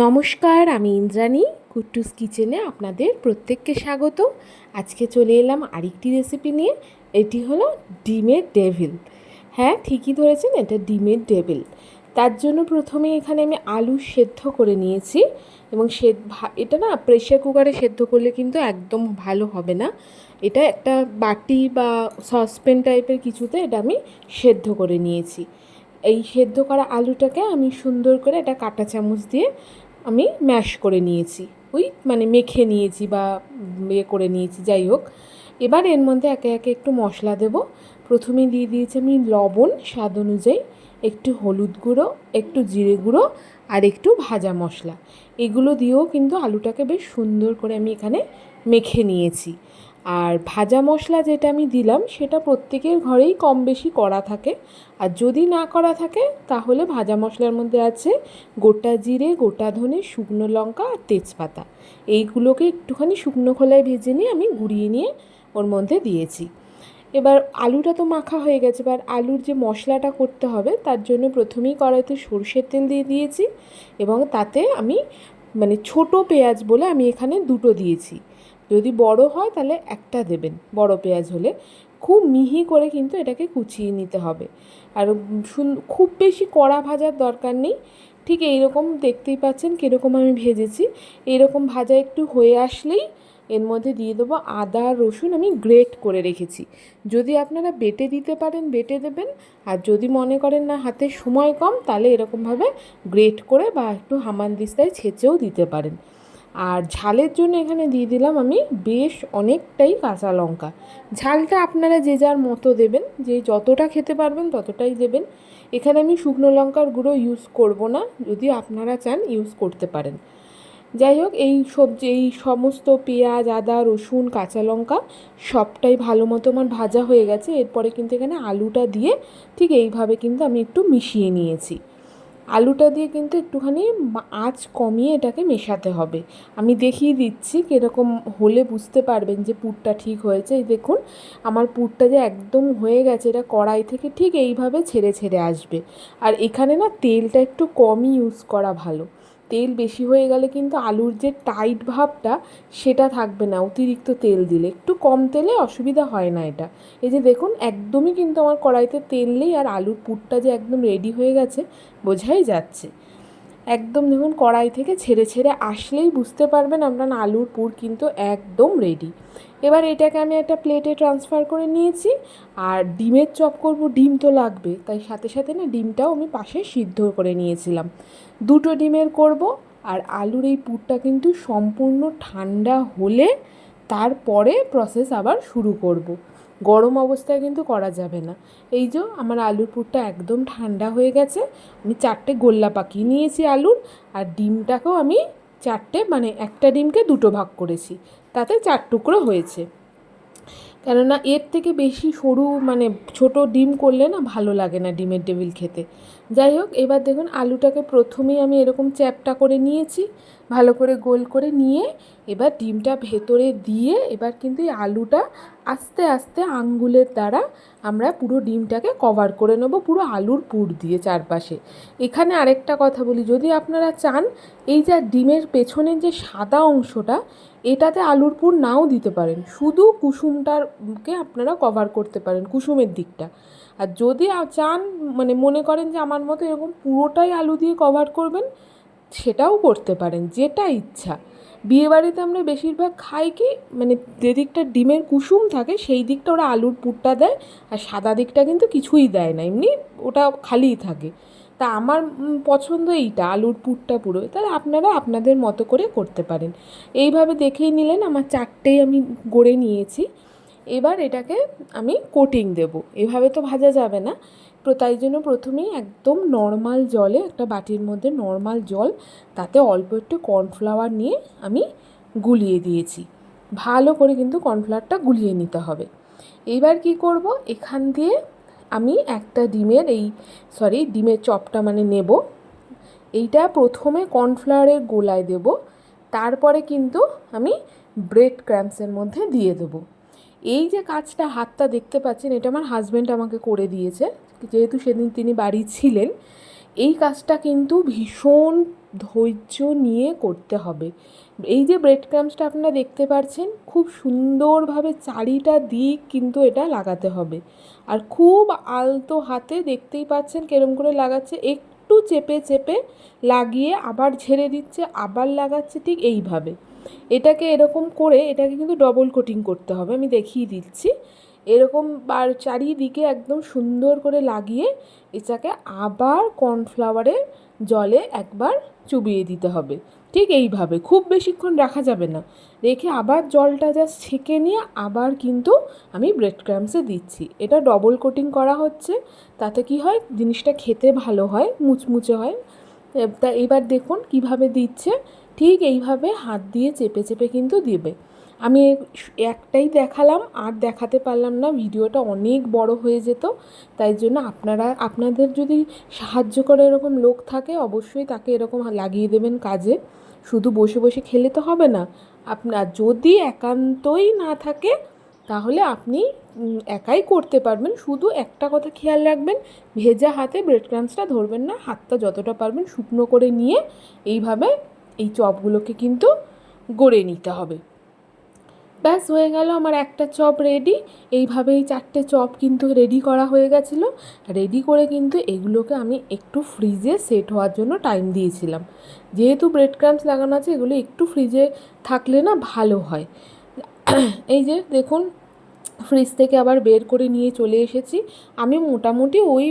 নমস্কার, আমি ইন্দ্রাণী, কুট্টুস কিচেনে আপনাদের প্রত্যেককে স্বাগত। আজকে চলে এলাম আরেকটি রেসিপি নিয়ে, এটি হলো ডিমের ডেভিল হ্যাঁ ঠিকই ধরেছেন, এটা ডিমের ডেভিল তার জন্য প্রথমে এখানে আমি আলু সেদ্ধ করে নিয়েছি এবং সে এটা না প্রেশার কুকারে সেদ্ধ করলে কিন্তু একদম ভালো হবে না। এটা একটা বাটি বা সসপেন টাইপের কিছুতে এটা আমি সেদ্ধ করে নিয়েছি। এই সেদ্ধ করা আলুটাকে আমি সুন্দর করে এটা কাঁটা চামচ দিয়ে আমি ম্যাশ করে নিয়েছি। ওই মানে মেখে নিয়েছি বা ইয়ে করে নিয়েছি, যাই হোক। এবার এর মধ্যে একে একে একটু মশলা দেব। প্রথমে দিয়ে দিয়েছি আমি লবণ, স্বাদ অনুযায়ী একটু হলুদ গুঁড়ো, একটু জিরে গুঁড়ো আর একটু ভাজা মশলা। এগুলো দিয়েও কিন্তু আলুটাকে বেশ সুন্দর করে আমি এখানে মেখে নিয়েছি। আর ভাজা মশলা যেটা আমি দিলাম, সেটা প্রত্যেকের ঘরেই কম বেশি করা থাকে। আর যদি না করা থাকে, তাহলে ভাজা মশলার মধ্যে আছে গোটা জিরে, গোটা ধনে, শুকনো লঙ্কা আর তেজপাতা। এইগুলোকে একটুখানি শুকনো খোলায় ভেজে নিয়ে আমি গুঁড়িয়ে নিয়ে ওর মধ্যে দিয়েছি। এবার আলুটা তো মাখা হয়ে গেছে, এবার আলুর যে মশলাটা করতে হবে, তার জন্য প্রথমেই কড়াইতে সরষের তেল দিয়ে দিয়েছি এবং তাতে আমি মানে ছোট পেঁয়াজ বলে আমি এখানে দুটো দিয়েছি। যদি বড় হয় তাহলে একটা দেবেন। বড় পেঁয়াজ হলে। খুব মিহি করে কিন্তু এটাকে কুচিয়ে নিতে হবে। আর খুব বেশি কড়া ভাজার দরকার নেই। ঠিক এইরকম দেখতেই পাচ্ছেন কীরকম আমি ভেজেছি। এইরকম ভাজা একটু হয়ে আসলেই এর মধ্যে দিয়ে দেবো আদা, রসুন আমি গ্রেট করে রেখেছি। যদি আপনারা বেটে দিতে পারেন, বেটে দেবেন। আর যদি মনে করেন না হাতে সময় কম, তাহলে এরকমভাবে গ্রেট করে বা একটু হামানদিস্তায় ছেঁচেও দিতে পারেন। আর ঝালের জন্য এখানে দিয়ে দিলাম আমি বেশ অনেকটাই কাঁচা লঙ্কা। ঝালটা আপনারা যে যার মতো দেবেন, যে যতটা খেতে পারবেন ততটাই দেবেন। এখানে আমি শুকনো লঙ্কার গুঁড়ো ইউজ করব না, যদি আপনারা চান ইউজ করতে পারেন। যাই হোক, এই সবজি, এই সমস্ত পেঁয়াজ, আদা, রসুন, কাঁচা লঙ্কা সবটাই ভালো মতো আমার ভাজা হয়ে গেছে। এরপরে কিন্তু এখানে আলুটা দিয়ে ঠিক এইভাবে কিন্তু আমি একটু মিশিয়ে নিয়েছি। আলুটা দিয়ে কিন্তু একটুখানি আঁচ কমিয়ে এটাকে মেশাতে হবে। আমি দেখিয়ে দিচ্ছি কীরকম হলে বুঝতে পারবেন যে পুরটা ঠিক হয়েছে। এই দেখুন, আমার পুরটা যে একদম হয়ে গেছে, এটা কড়াই থেকে ঠিক এইভাবে ছেড়ে ছেড়ে আসবে। আর এখানে না তেলটা একটু কমই ইউজ করা ভালো। তেল বেশি হয়ে গেলে কিন্তু আলুর যে টাইট ভাবটা, সেটা থাকবে না। অতিরিক্ত তেল দিলে। একটু কম তেলে অসুবিধা হয় না এটা। এই যে দেখুন, একদমই কিন্তু আমার কড়াইতে তেল নেই আর আলুর পুরটা যে একদম রেডি হয়ে গেছে, বোঝাই যাচ্ছে। একদম দেখুন কড়াই থেকে ছেড়ে ছেড়ে আসলেই বুঝতে পারবেন আপনার আলুর পুর কিন্তু একদম রেডি এবার এটাকে আমি একটা প্লেটে ট্রান্সফার করে নিয়েছি, আর ডিমের চপ করব, ডিম তো লাগবে। তাই সাথে সাথে না ডিমটাও আমি পাশে সিদ্ধ করে নিয়েছিলাম। দুটো ডিমের করব, আর আলুর এই পুরটা কিন্তু সম্পূর্ণ ঠান্ডা হলে তারপরে প্রসেস আবার শুরু করব। গরম অবস্থায় কিন্তু করা যাবে না। এই যে আমার আলুর পুরটা একদম ঠান্ডা হয়ে গেছে, আমি চারটে গোল্লা পাকিয়ে নিয়েছি আলুর, আর ডিমটাকেও আমি চারটে মানে একটা ডিমকে দুটো ভাগ করেছি। তাতে চার টুকরো হয়েছে। কেননা এর থেকে বেশি সরু মানে ছোট ডিম করলে না ভালো লাগে না ডিমের টেবিল খেতে। যাই হোক, এবার দেখুন আলুটাকে প্রথমেই আমি এরকম চ্যাপটা করে নিয়েছি। ভালো করে গোল করে নিয়ে এবার ডিমটা ভেতরে দিয়ে এবার কিন্তু এই আলুটা আস্তে আস্তে আঙ্গুলের দ্বারা আমরা পুরো ডিমটাকে কভার করে নেব, পুরো আলুর পুর দিয়ে চারপাশে। এখানে আরেকটা কথা বলি, যদি আপনারা চান, এই যা ডিমের পেছনের যে সাদা অংশটা, এটাতে আলুর পুর নাও দিতে পারেন। শুধু কুসুমটারকে আপনারা কভার করতে পারেন, কুসুমের দিকটা। আর যদি চান মানে মনে করেন যে আমার মতো এরকম পুরোটাই আলু দিয়ে কভার করবেন, সেটাও করতে পারেন, যেটা ইচ্ছা। বিয়েবাড়িতে আমরা বেশিরভাগ খাই কি মানে যে দিকটা ডিমের কুসুম থাকে, সেই দিকটা ওরা আলুর পুরটা দেয়, আর সাদা দিকটা কিন্তু কিছুই দেয় না, এমনি ওটা খালিই থাকে। তা আমার পছন্দ এইটা, আলুর পুরটা পুরো। তাহলে আপনারা আপনাদের মতো করে করতে পারেন। এইভাবে দেখেই নিলেন, আমার চারটেই আমি গড়ে নিয়েছি। এবার এটাকে আমি কোটিং দেব। এভাবে তো ভাজা যাবে না। তো তাই জন্য প্রথমেই একদম নর্মাল জলে, একটা বাটির মধ্যে নর্মাল জল, তাতে অল্প একটু কর্নফ্লাওয়ার নিয়ে আমি গুলিয়ে দিয়েছি। ভালো করে কিন্তু কর্নফ্লাওয়ারটা গুলিয়ে নিতে হবে। এইবার কি করব? এখান দিয়ে আমি একটা ডিমের এই সরি ডিমের চপটা মানে নেব। এইটা প্রথমে কর্নফ্লাওয়ারের গোলায় দেব। তারপরে কিন্তু আমি ব্রেড ক্র্যাম্পসের মধ্যে দিয়ে দেবো। এই যে কাজটা হাতটা দেখতে পাচ্ছেন, এটা আমার হাজব্যান্ড আমাকে করে দিয়েছে। যেহেতু সেদিন তিনি বাড়ি ছিলেন, এই কাজটা কিন্তু ভীষণ ধৈর্য নিয়ে করতে হবে। এই যে ব্রেড ক্রামসটা আপনারা দেখতে পাচ্ছেন খুব সুন্দরভাবে চারিটা দিক কিন্তু এটা লাগাতে হবে। আর খুব আলতো হাতে দেখতেই পাচ্ছেন কেরম করে লাগাচ্ছে, একটু চেপে চেপে লাগিয়ে আবার ঝেড়ে দিচ্ছে, আবার লাগাচ্ছে ঠিক এইভাবে। এটাকে এরকম করে এটাকে কিন্তু ডবল কোটিং করতে হবে। আমি দেখিয়ে দিচ্ছি। এরকম বার চারিদিকে একদম সুন্দর করে লাগিয়ে এটাকে আবার কর্নফ্লাওয়ারে জলে একবার চুবিয়ে দিতে হবে। ঠিক এইভাবে। খুব বেশিক্ষণ রাখা যাবে না। রেখে আবার জলটা জাস্ট ছেঁকে নিয়ে আবার কিন্তু আমি ব্রেড ক্রামসে দিচ্ছি। এটা ডবল কোটিং করা হচ্ছে। তাতে কি হয়? জিনিসটা খেতে ভালো হয়, মুচমুচে হয়। তা এবার দেখুন কীভাবে দিচ্ছে। ঠিক এইভাবে হাত দিয়ে চেপে চেপে কিন্তু দিবে। আমি একটাই দেখালাম, আর দেখাতে পারলাম না, ভিডিওটা অনেক বড় হয়ে যেত, তাই জন্য আপনারা, আপনাদের যদি সাহায্য করে এরকম লোক থাকে, অবশ্যই তাকে এরকম লাগিয়ে দেবেন কাজে। শুধু বসে বসে খেলে তো হবে না। আপনার যদি একান্তই না থাকে, তাহলে আপনি একাই করতে পারবেন। শুধু একটা কথা খেয়াল রাখবেন, ভেজা হাতে ব্রেড ক্রামসটা ধরবেন না, হাতটা যতটা পারবেন শুকনো করে নিয়ে এইভাবে এই চপগুলোকে কিন্তু গড়ে নিতে হবে। ব্যাস হয়ে গেল আমার একটা চপ রেডি এইভাবেই চারটে চপ কিন্তু রেডি করা হয়ে গেছিল। রেডি করে কিন্তু এগুলোকে আমি একটু ফ্রিজে সেট হওয়ার জন্য টাইম দিয়েছিলাম। যেহেতু ব্রেড ক্রামস লাগানো আছে, এগুলো একটু ফ্রিজে থাকলে না ভালো হয়। এই যে দেখুন ফ্রিজ থেকে আবার বের করে নিয়ে চলে এসেছি। আমি মোটামুটি ওই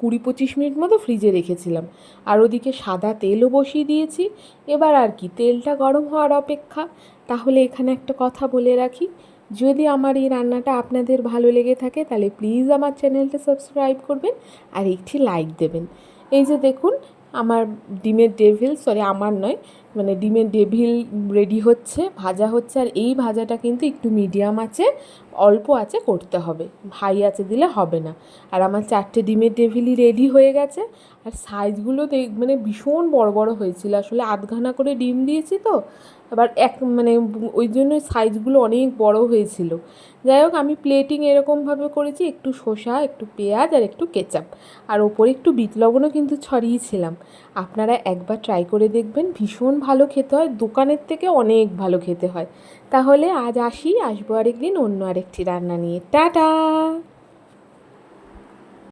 কুড়ি পঁচিশ মিনিট মতো ফ্রিজে রেখেছিলাম। আর ওদিকে সাদা তেলও বসিয়ে দিয়েছি। এবার আর কি, তেলটা গরম হওয়ার অপেক্ষা। তাহলে এখানে একটা কথা বলে রাখি। যদি আমার এই রান্নাটা আপনাদের ভালো লেগে থাকে, তাহলে প্লিজ আমার চ্যানেলটা সাবস্ক্রাইব করবেন আর একটি লাইক দেবেন। এই যে দেখুন, আমার ডিমের ডেভিল, সরি, আমার নয় মানে ডিমের ডেভিল রেডি হচ্ছে, ভাজা হচ্ছে, আর এই ভাজাটা কিন্তু একটু মিডিয়াম আছে, অল্প আছে, করতে হবে। হাই আছে দিলে হবে না। আর আমার চারটে ডিমের ডেভিলই রেডি হয়ে গেছে, আর সাইজগুলো মানে ভীষণ বড় বড় হয়েছিল। আসলে আধঘানা করে ডিম দিয়েছি তো, আবার এক মানে ওই জন্য সাইজগুলো অনেক বড় হয়েছিল। যাই হোক, আমি প্লেটিং এরকমভাবে করেছি, একটু শসা, একটু পেঁয়াজ, আর একটু কেচাপ। আর ওপরে একটু বিট লবণও কিন্তু ছড়িয়েছিলাম। আপনারা একবার ট্রাই করে দেখবেন, ভীষণ ভালো খেতে হয়, দোকানের থেকে অনেক ভালো খেতে হয়। তাহলে আজ আসি, আসব আরেকদিন অন্য আরেকটি রান্না নিয়ে। টাটা!